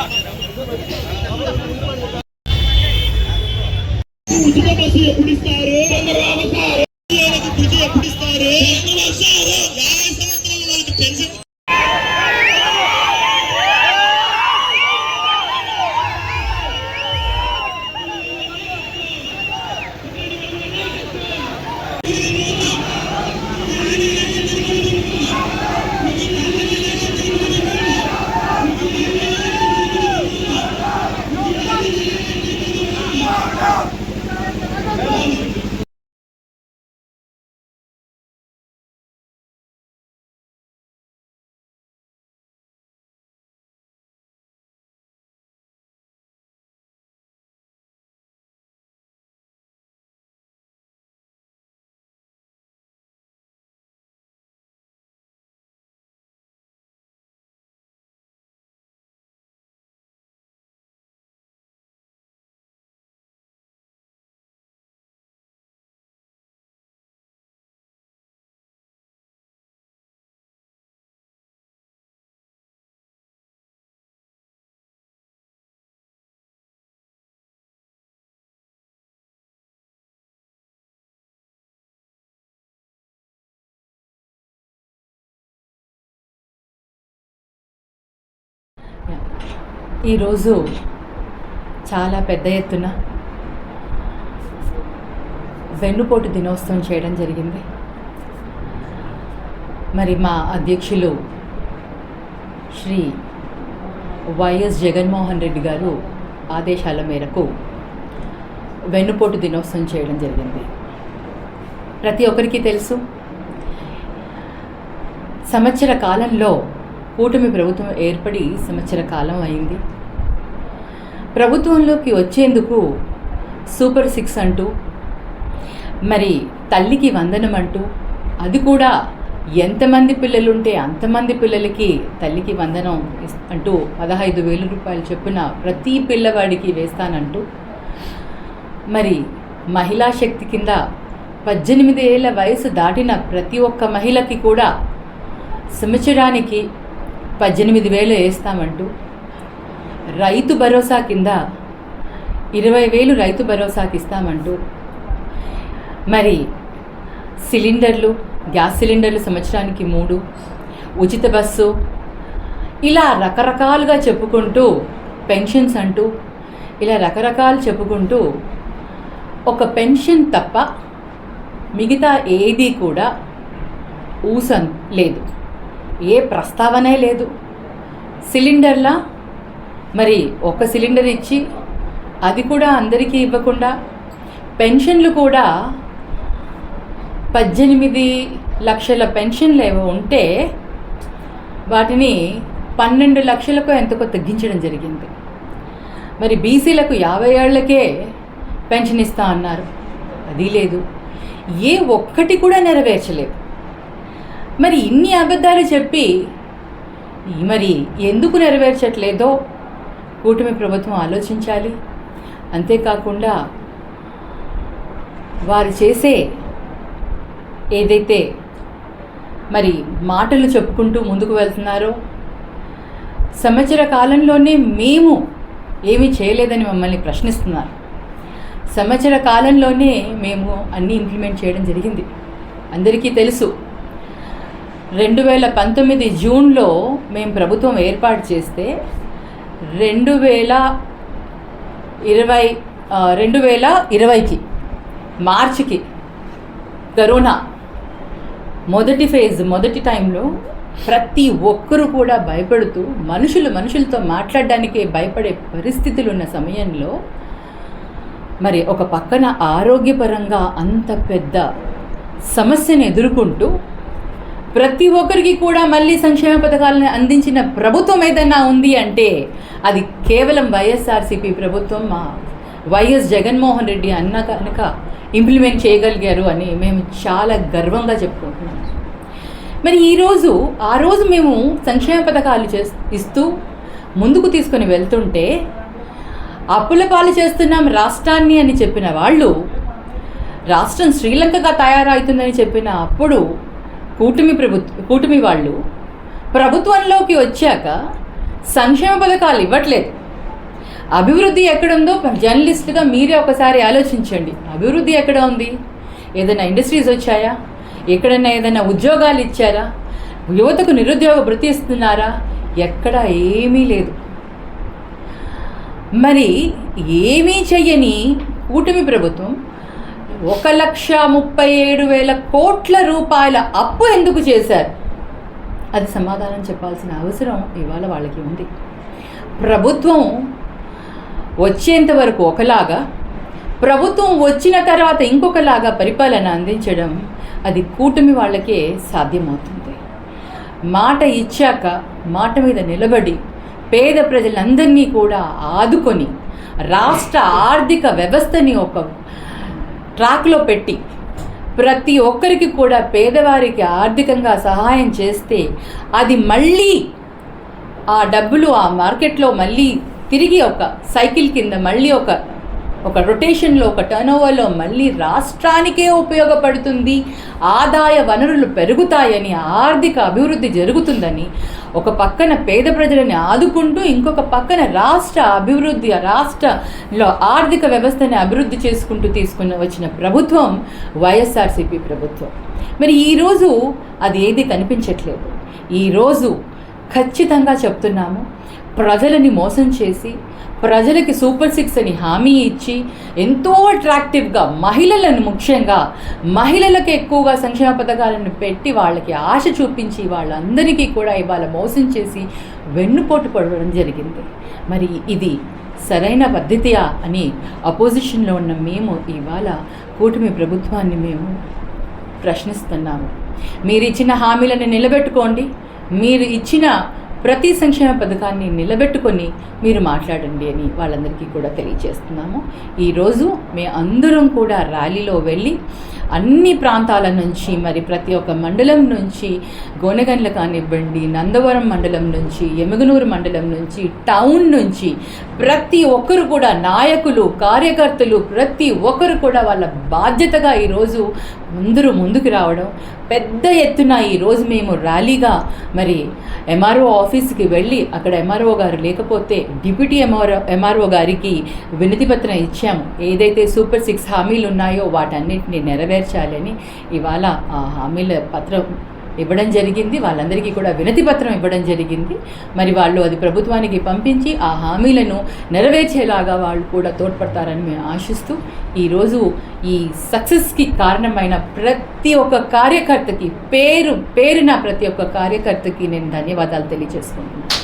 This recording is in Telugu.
ఉచిత బస్సు ఎప్పుడు ఇస్తారు ఉద్యోగులకు భృతి ఎప్పుడు ఇస్తారు యాభై సంవత్సరాల వాళ్ళకి పెన్షన్ ఈరోజు చాలా పెద్ద ఎత్తున వెన్నుపోటు దినోత్సవం చేయడం జరిగింది. మరి మా అధ్యక్షులు శ్రీ వైఎస్ జగన్మోహన్ రెడ్డి గారు ఆదేశాల మేరకు వెన్నుపోటు దినోత్సవం చేయడం జరిగింది. ప్రతి ఒక్కరికి తెలుసు సంవత్సర కాలంలో కూటమి ప్రభుత్వం ఏర్పడి సంవత్సర కాలం అయింది. ప్రభుత్వంలోకి వచ్చేందుకు సూపర్ సిక్స్ అంటూ మరి తల్లికి వందనం అంటూ అది కూడా ఎంతమంది పిల్లలుంటే అంతమంది పిల్లలకి తల్లికి వందనం అంటూ పదహైదు వేల రూపాయలు చొప్పున ప్రతి పిల్లవాడికి వేస్తానంటూ మరి మహిళా శక్తి కింద పద్దెనిమిది ఏళ్ళ వయసు దాటిన ప్రతి ఒక్క మహిళకి కూడా సంవత్సరానికి పద్దెనిమిది వేలు వేస్తామంటూ రైతు భరోసా కింద ఇరవై వేలు రైతు భరోసాకి ఇస్తామంటూ. మరి సిలిండర్లు గ్యాస్ సిలిండర్లు సంవత్సరానికి మూడు ఉచిత బస్సు ఇలా రకరకాలుగా చెప్పుకుంటూ పెన్షన్స్ అంటూ ఇలా రకరకాలు చెప్పుకుంటూ ఒక పెన్షన్ తప్ప మిగతా ఏది కూడా ఊసం లేదు. ఏ ప్రస్తావనే లేదు. సిలిండర్లా మరి ఒక సిలిండర్ ఇచ్చి అది కూడా అందరికీ ఇవ్వకుండా పెన్షన్లు కూడా పద్దెనిమిది లక్షల పెన్షన్లు ఏవో ఉంటే వాటిని పన్నెండు లక్షలకు ఎంతకో తగ్గించడం జరిగింది. మరి బీసీలకు యాభై ఏళ్ళకే పెన్షన్ ఇస్తా అన్నారు. అది లేదు. ఏ ఒక్కటి కూడా నెరవేర్చలేదు. మరి ఇన్ని అబద్ధాలు చెప్పి మరి ఎందుకు నెరవేర్చట్లేదో కూటమి ప్రభుత్వం ఆలోచించాలి. అంతేకాకుండా వారు చేసే ఏదైతే మరి మాటలు చెప్పుకుంటూ ముందుకు వెళ్తున్నారో సంవత్సర కాలంలోనే మేము ఏమీ చేయలేదని మమ్మల్ని ప్రశ్నిస్తున్నారు. సంవత్సర కాలంలోనే మేము అన్నీ ఇంప్లిమెంట్ చేయడం జరిగింది. అందరికీ తెలుసు రెండు వేల పంతొమ్మిది జూన్లో మేము ప్రభుత్వం ఏర్పాటు చేస్తే రెండు వేల ఇరవై రెండు వేల ఇరవైకి మార్చికి కరోనా. మొదటి ఫేజ్ మొదటి టైంలో ప్రతి ఒక్కరూ కూడా భయపడుతూ మనుషులు మనుషులతో మాట్లాడడానికే భయపడే పరిస్థితులు ఉన్న సమయంలో మరి ఒక పక్కన ఆరోగ్యపరంగా అంత పెద్ద సమస్యను ఎదుర్కొంటూ ప్రతి ఒక్కరికి కూడా మళ్ళీ సంక్షేమ పథకాలను అందించిన ప్రభుత్వం ఏదైనా ఉంది అంటే అది కేవలం వైఎస్ఆర్సీపీ ప్రభుత్వం మా వైఎస్ జగన్మోహన్ రెడ్డి అన్న కనుక ఇంప్లిమెంట్ చేయగలిగారు అని మేము చాలా గర్వంగా చెప్పుకుంటున్నాం. మరి ఈరోజు ఆ రోజు మేము సంక్షేమ పథకాలు చేస్ ఇస్తూ ముందుకు తీసుకొని వెళ్తుంటే అప్పుల పాలు చేస్తున్నాం రాష్ట్రాన్ని అని చెప్పిన వాళ్ళు రాష్ట్రం శ్రీలంకగా తయారవుతుందని చెప్పిన అప్పుడు కూటమి ప్రభుత్వ కూటమి వాళ్ళు ప్రభుత్వంలోకి వచ్చాక సంక్షేమ పథకాలు ఇవ్వట్లేదు. అభివృద్ధి ఎక్కడుందో జర్నలిస్ట్గా మీరే ఒకసారి ఆలోచించండి. అభివృద్ధి ఎక్కడ ఉంది? ఏదైనా ఇండస్ట్రీస్ వచ్చాయా? ఎక్కడైనా ఏదైనా ఉద్యోగాలు ఇచ్చారా? యువతకు నిరుద్యోగ భృతి ఇస్తున్నారా? ఎక్కడ ఏమీ లేదు. మరి ఏమీ చెయ్యని కూటమి ప్రభుత్వం ఒక లక్ష ముప్పై ఏడు వేల కోట్ల రూపాయల అప్పు ఎందుకు చేశారు? అది సమాధానం చెప్పాల్సిన అవసరం ఇవాళ వాళ్ళకి ఉంది. ప్రభుత్వం వచ్చేంత వరకు ఒకలాగా ప్రభుత్వం వచ్చిన తర్వాత ఇంకొకలాగా పరిపాలన అందించడం అది కూటమి వాళ్ళకే సాధ్యమవుతుంది. మాట ఇచ్చాక మాట మీద నిలబడి పేద ప్రజలందరినీ కూడా ఆదుకొని రాష్ట్ర ఆర్థిక వ్యవస్థని ఒక ట్రాక్లో పెట్టి ప్రతి ఒక్కరికి కూడా పేదవారికి ఆర్థికంగా సహాయం చేస్తే అది మళ్ళీ ఆ డబ్బులు ఆ మార్కెట్లో మళ్ళీ తిరిగి ఒక సైకిల్ కింద మళ్ళీ ఒక ఒక రొటేషన్లో ఒక టర్నోవర్లో మళ్ళీ రాష్ట్రానికే ఉపయోగపడుతుంది. ఆదాయ వనరులు పెరుగుతాయని ఆర్థిక అభివృద్ధి జరుగుతుందని ఒక పక్కన పేద ప్రజలని ఆదుకుంటూ ఇంకొక పక్కన రాష్ట్ర అభివృద్ధి రాష్ట్రంలో ఆర్థిక వ్యవస్థని అభివృద్ధి చేసుకుంటూ తీసుకుని వచ్చిన ప్రభుత్వం వైఎస్ఆర్సీపీ ప్రభుత్వం. మరి ఈరోజు అది ఏది కనిపించట్లేదు. ఈరోజు ఖచ్చితంగా చెప్తున్నాము ప్రజలని మోసం చేసి ప్రజలకి సూపర్ సిక్స్ అని హామీ ఇచ్చి ఎంతో అట్రాక్టివ్గా మహిళలను ముఖ్యంగా మహిళలకు ఎక్కువగా సంక్షేమ పథకాలను పెట్టి వాళ్ళకి ఆశ చూపించి వాళ్ళందరికీ కూడా ఇవాళ మోసం చేసి వెన్నుపోటు పడడం జరిగింది. మరి ఇది సరైన పద్ధతియా అని అపోజిషన్లో ఉన్న మేము ఇవాళ కూటమి ప్రభుత్వాన్ని మేము ప్రశ్నిస్తున్నాము. మీరు ఇచ్చిన హామీలను నిలబెట్టుకోండి. మీరు ఇచ్చిన ప్రతి సంక్షేమ పథకాన్ని నిలబెట్టుకొని మీరు మాట్లాడండి అని వాళ్ళందరికీ కూడా తెలియజేస్తున్నాము. ఈరోజు మే అందరం కూడా ర్యాలీలో వెళ్ళి అన్ని ప్రాంతాల నుంచి మరి ప్రతి ఒక్క మండలం నుంచి గోనెగండ్ల కానివ్వండి నందవరం మండలం నుంచి ఎమగనూరు మండలం నుంచి టౌన్ నుంచి ప్రతి ఒక్కరు కూడా నాయకులు కార్యకర్తలు ప్రతి ఒక్కరు కూడా వాళ్ళ బాధ్యతగా ఈరోజు అందరూ ముందుకు రావడం పెద్ద ఎత్తున ఈరోజు మేము ర్యాలీగా మరి ఎంఆర్ఓ ఆఫీస్కి వెళ్ళి అక్కడ ఎంఆర్ఓ గారు లేకపోతే డిప్యూటీ ఎంఆర్ఓ ఎంఆర్ఓ గారికి వినతి పత్రం ఇచ్చాము. ఏదైతే సూపర్ సిక్స్ హామీలు ఉన్నాయో వాటన్నిటిని నెరవేర్చాలని ఇవాళ ఆ హామీల పత్రం ఇవ్వడం జరిగింది. వాళ్ళందరికీ కూడా వినతి పత్రం ఇవ్వడం జరిగింది. మరి వాళ్ళు అది ప్రభుత్వానికి పంపించి ఆ హామీలను నెరవేర్చేలాగా వాళ్ళు కూడా తోడ్పడతారని మేము ఆశిస్తూ ఈరోజు ఈ సక్సెస్కి కారణమైన ప్రతి ఒక్క కార్యకర్తకి పేరు పేరున ప్రతి ఒక్క కార్యకర్తకి నేను ధన్యవాదాలు తెలియజేసుకుంటున్నాను.